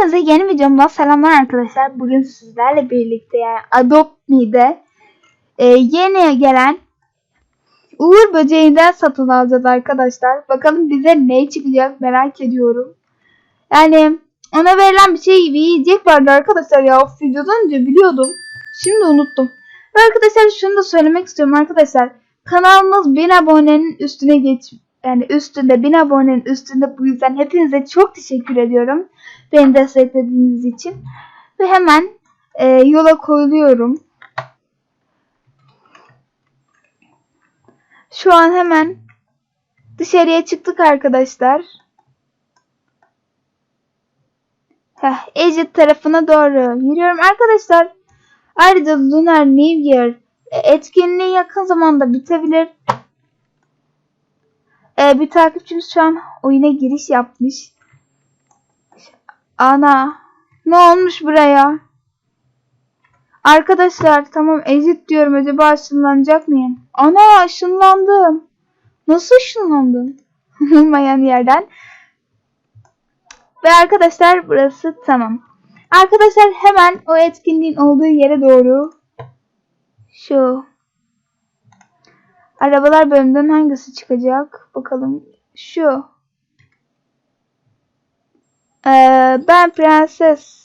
Hepinize yeni videomdan selamlar arkadaşlar. Bugün sizlerle birlikte yani Adopt Me'de e, yeni gelen Uğur böceğinden satın alacağız arkadaşlar. Bakalım bize ne çıkacak merak ediyorum. Yani ona verilen bir şey bir yiyecek vardı arkadaşlar ya. Of, videodan önce biliyordum. Şimdi unuttum. Ve arkadaşlar şunu da söylemek istiyorum arkadaşlar. Kanalımız 1000 abonenin üstüne geç yani üstünde 1000 abonenin üstünde bu yüzden hepinize çok teşekkür ediyorum. Beni desteklediğiniz için. Ve hemen e, yola koyuluyorum. Şu an hemen dışarıya çıktık arkadaşlar. Heh, Egypt tarafına doğru yürüyorum arkadaşlar. Ayrıca Lunar New Year e, etkinliği yakın zamanda bitebilir. Ee, bir takipçimiz şu an oyuna giriş yapmış. Ana. Ne olmuş buraya? Arkadaşlar tamam ezit diyorum. Acaba ışınlanacak mıyım? Ana ışınlandım. Nasıl ışınlandım? Olmayan yerden. Ve arkadaşlar burası tamam. Arkadaşlar hemen o etkinliğin olduğu yere doğru şu arabalar bölümünden hangisi çıkacak? Bakalım. Şu. Ee, ben prenses.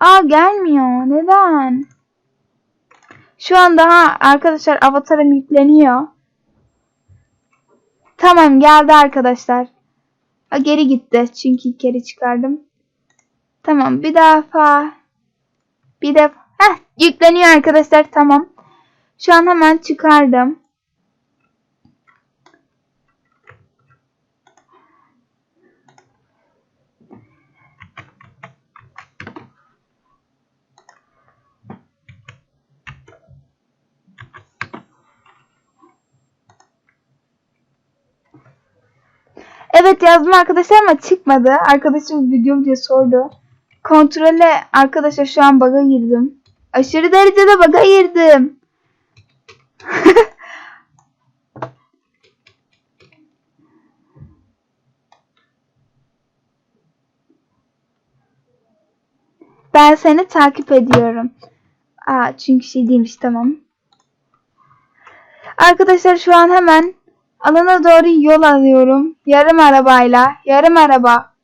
Aa gelmiyor. Neden? Şu an daha arkadaşlar avatarım yükleniyor. Tamam geldi arkadaşlar. Aa, geri gitti. Çünkü geri çıkardım. Tamam bir defa. Bir defa. Heh yükleniyor arkadaşlar. Tamam. Şu an hemen çıkardım. Evet yazdım arkadaşlar ama çıkmadı. Arkadaşım video diye sordu. Kontrole arkadaşlar şu an bug'a girdim. Aşırı derecede bug'a girdim. ben seni takip ediyorum. Aa çünkü şey değilmiş tamam. Arkadaşlar şu an hemen alana doğru yol alıyorum. Yarım arabayla. Yarım araba.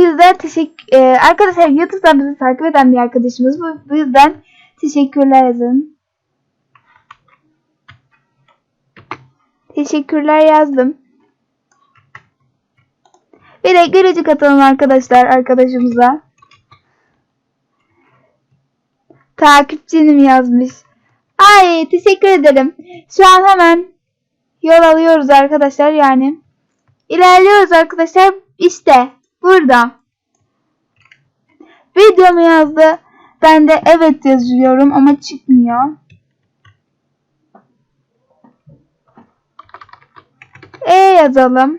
Bu yüzden teşekkür e, arkadaşlar YouTube'dan bizi takip eden bir arkadaşımız bu. Bu yüzden teşekkürler yazın. Teşekkürler yazdım. Bir de gülücük atalım arkadaşlar arkadaşımıza. Takipçinim yazmış. Ay teşekkür ederim. Şu an hemen yol alıyoruz arkadaşlar yani. İlerliyoruz arkadaşlar. İşte burada. Videomu yazdı. Ben de evet yazıyorum ama çıkmıyor. E yazalım.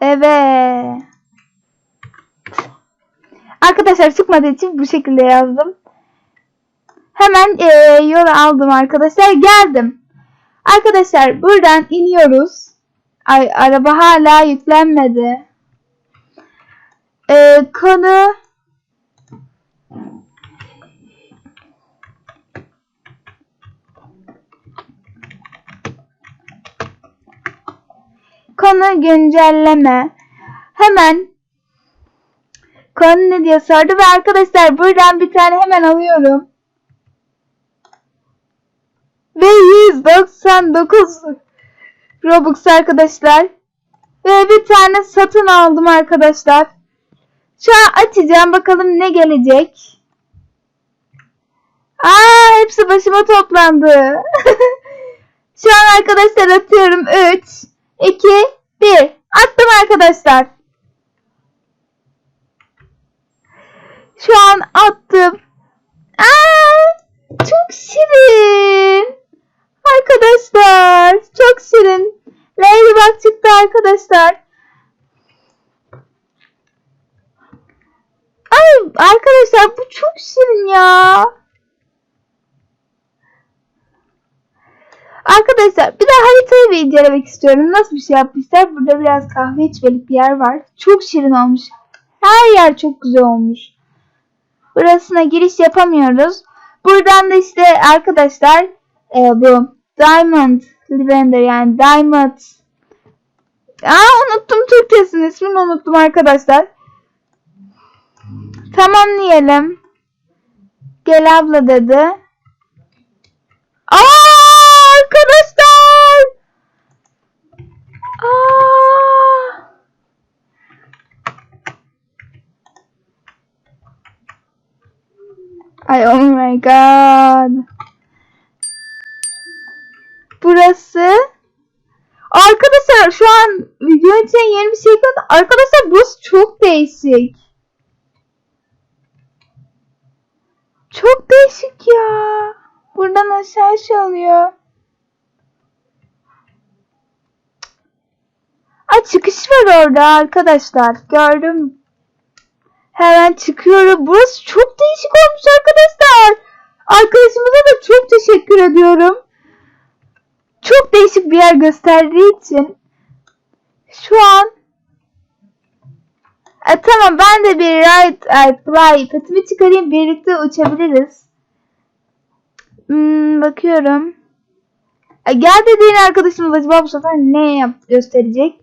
Evet. Arkadaşlar çıkmadığı için bu şekilde yazdım. Hemen e, yol aldım arkadaşlar. Geldim. Arkadaşlar buradan iniyoruz. Ay, araba hala yüklenmedi. E, konu konu güncelleme. Hemen konu ne diye sordu ve arkadaşlar buradan bir tane hemen alıyorum. Ve 199 Robux arkadaşlar. Ve bir tane satın aldım arkadaşlar. An açacağım bakalım ne gelecek. Aa hepsi başıma toplandı. Şu an arkadaşlar atıyorum 3 2 1 attım arkadaşlar. Şu an attım. Aa çok şirin. Arkadaşlar çok şirin. Ladybug çıktı arkadaşlar. Ay arkadaşlar bu çok şirin ya. Arkadaşlar bir de haritayı bir incelemek istiyorum. Nasıl bir şey yapmışlar? Burada biraz kahve içmelik bir yer var. Çok şirin olmuş. Her yer çok güzel olmuş. Burasına giriş yapamıyoruz. Buradan da işte arkadaşlar e, bu Diamond Lavender yani Diamond Aa unuttum Türkçesinin ismini unuttum arkadaşlar. Tamamlayalım. Gel abla dedi. Aa arkadaşlar. Aa. Ay oh my god. Burası Arkadaşlar şu an video için yeni bir şey gördüm. Arkadaşlar burası çok değişik. Çok değişik ya. Buradan aşağı şey oluyor. Ay çıkış var orada arkadaşlar. Gördüm. Hemen çıkıyorum. Burası çok değişik olmuş arkadaşlar. Arkadaşımıza da çok teşekkür ediyorum. Çok değişik bir yer gösterdiği için şu an e, tamam ben de bir ride ay, fly petimi çıkarayım birlikte uçabiliriz. Hmm, bakıyorum. E, gel dediğin arkadaşımız acaba bu sefer ne yap gösterecek?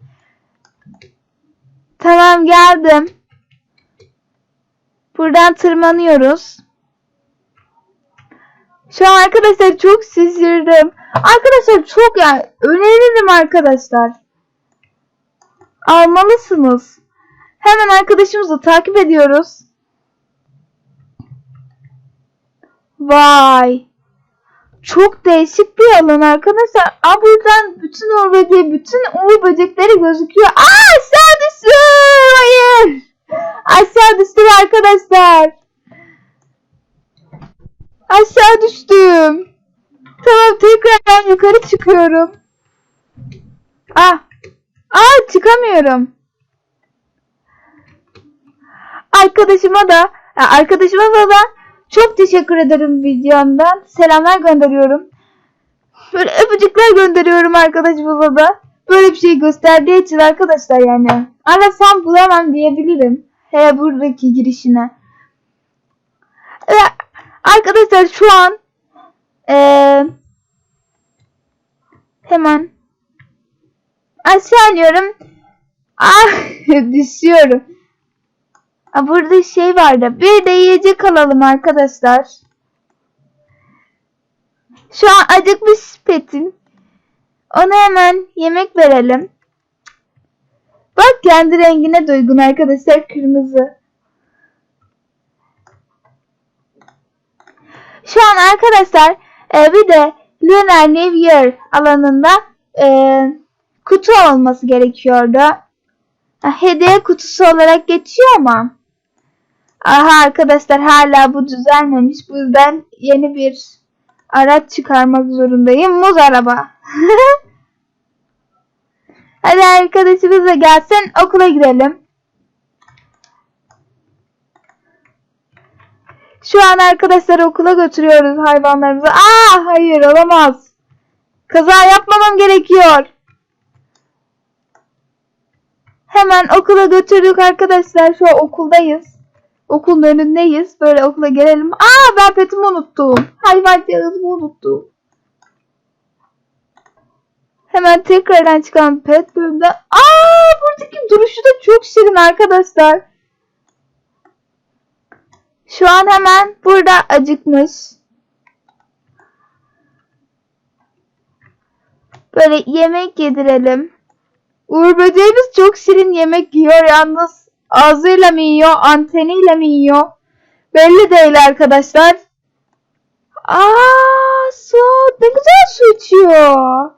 Tamam geldim. Buradan tırmanıyoruz. Şu an arkadaşlar çok şaşırdım. Arkadaşlar çok yani öneririm arkadaşlar. Almalısınız. Hemen arkadaşımızı takip ediyoruz. Vay. Çok değişik bir alan arkadaşlar. Aa buradan bütün uğur böceği, bütün uğur böcekleri gözüküyor. Aa aşağı düştüm. Hayır. Aşağı düştüm arkadaşlar. Aşağı düştüm. Tamam tekrardan yukarı çıkıyorum. Ah. Ah çıkamıyorum. Arkadaşıma da arkadaşıma da çok teşekkür ederim videomdan. Selamlar gönderiyorum. Böyle öpücükler gönderiyorum arkadaşıma da. Böyle bir şey gösterdiği için arkadaşlar yani. Arasam bulamam diyebilirim. He buradaki girişine. Ve arkadaşlar şu an ee, hemen aşağı iniyorum. Ah düşüyorum. Burada şey vardı. Bir de yiyecek alalım arkadaşlar. Şu an acıkmış Petin. Ona hemen yemek verelim. Bak kendi rengine duygun arkadaşlar kırmızı. Şu an arkadaşlar e, bir de Lunar New Year alanında e, kutu olması gerekiyordu. Hediye kutusu olarak geçiyor ama aha arkadaşlar hala bu düzelmemiş. Bu yüzden yeni bir araç çıkarmak zorundayım. Muz araba. Hadi arkadaşımız da gelsin okula gidelim. Şu an arkadaşlar okula götürüyoruz hayvanlarımızı. Aa hayır olamaz. Kaza yapmamam gerekiyor. Hemen okula götürdük arkadaşlar. Şu an okuldayız. Okulun önündeyiz. Böyle okula gelelim. Aa ben petimi unuttum. Hayvan cihazımı unuttum. Hemen tekrardan çıkan pet bölümde. Aa buradaki duruşu da çok şirin arkadaşlar. Şu an hemen burada acıkmış. Böyle yemek yedirelim. Uğur böceğimiz çok şirin yemek yiyor yalnız ağzıyla mı yiyor, anteniyle mi yiyor? Belli değil arkadaşlar. Aa, su ne güzel su içiyor.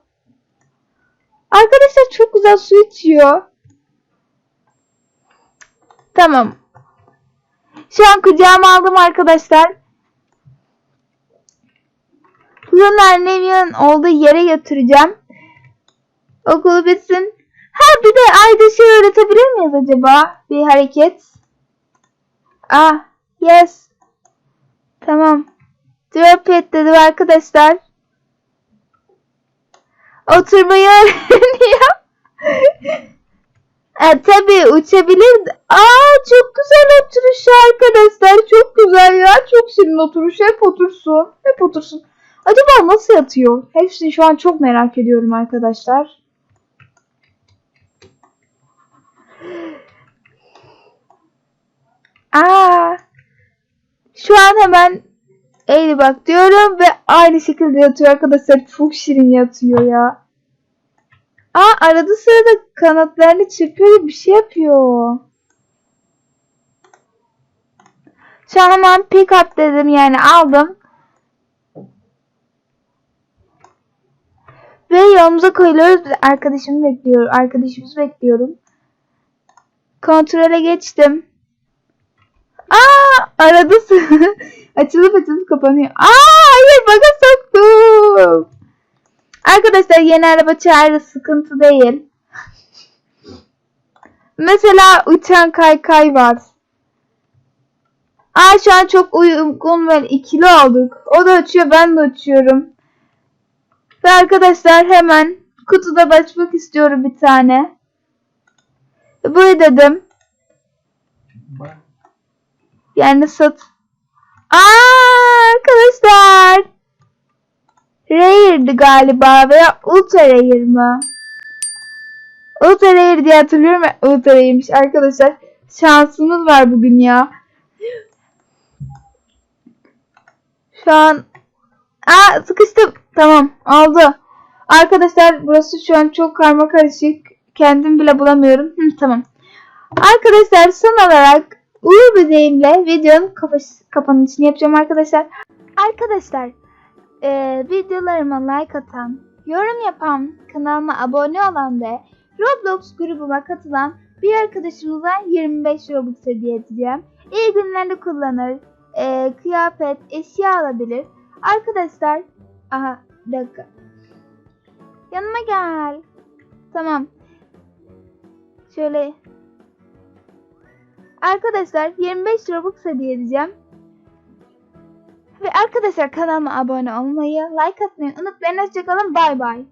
Arkadaşlar çok güzel su içiyor. Tamam. Şu an kucağıma aldım arkadaşlar. Lunar Nevia'nın olduğu yere götüreceğim. Okul bitsin. Ha bir de ayda şey öğretebilir miyiz acaba? Bir hareket. Ah yes. Tamam. Drop it dedim arkadaşlar. oturmayı öğreniyor. e, tabii uçabilir. Aa çok güzel oturuşu arkadaşlar. Çok güzel ya. Çok şirin oturuşu. Hep otursun. Hep otursun. Acaba nasıl yatıyor? Hepsini şu an çok merak ediyorum arkadaşlar. Aa, şu an hemen eğri bak diyorum ve aynı şekilde yatıyor arkadaşlar. Çok şirin yatıyor ya. Aa arada sırada kanatlarını çırpıyor bir şey yapıyor. Şu an hemen pick up dedim yani aldım. Ve yolumuza koyuluyoruz. Biz Arkadaşımı bekliyorum. Arkadaşımızı bekliyorum. Kontrole geçtim. Aa arada açılıp açılıp kapanıyor. Aa hayır baga soktum. Arkadaşlar yeni araba çağrı sıkıntı değil. Mesela uçan kaykay var. Aa şu an çok uygun ve ikili olduk. O da uçuyor ben de uçuyorum. Ve arkadaşlar hemen kutuda açmak istiyorum bir tane. Böyle dedim. Yani sat. Aa arkadaşlar. Rare'di galiba veya Ultra Rare mı? Ultra Rare diye hatırlıyorum Ultra Rare'miş arkadaşlar. Şansımız var bugün ya. Şu an Aa sıkıştım. Tamam oldu. Arkadaşlar burası şu an çok karma karışık. Kendim bile bulamıyorum. Hı, tamam. Arkadaşlar son olarak Uğur Böceğim'le videonun kapanışını yapacağım arkadaşlar. Arkadaşlar eee, videolarıma like atan, yorum yapan, kanalıma abone olan ve Roblox grubuma katılan bir arkadaşımıza 25 Robux hediye edeceğim. İyi günlerde kullanır, eee, kıyafet, eşya alabilir. Arkadaşlar, aha dakika. Yanıma gel. Tamam. Şöyle. Arkadaşlar 25 Robux hediye edeceğim. Ve arkadaşlar kanalıma abone olmayı, like atmayı unutmayın. Hoşçakalın. Bay bay.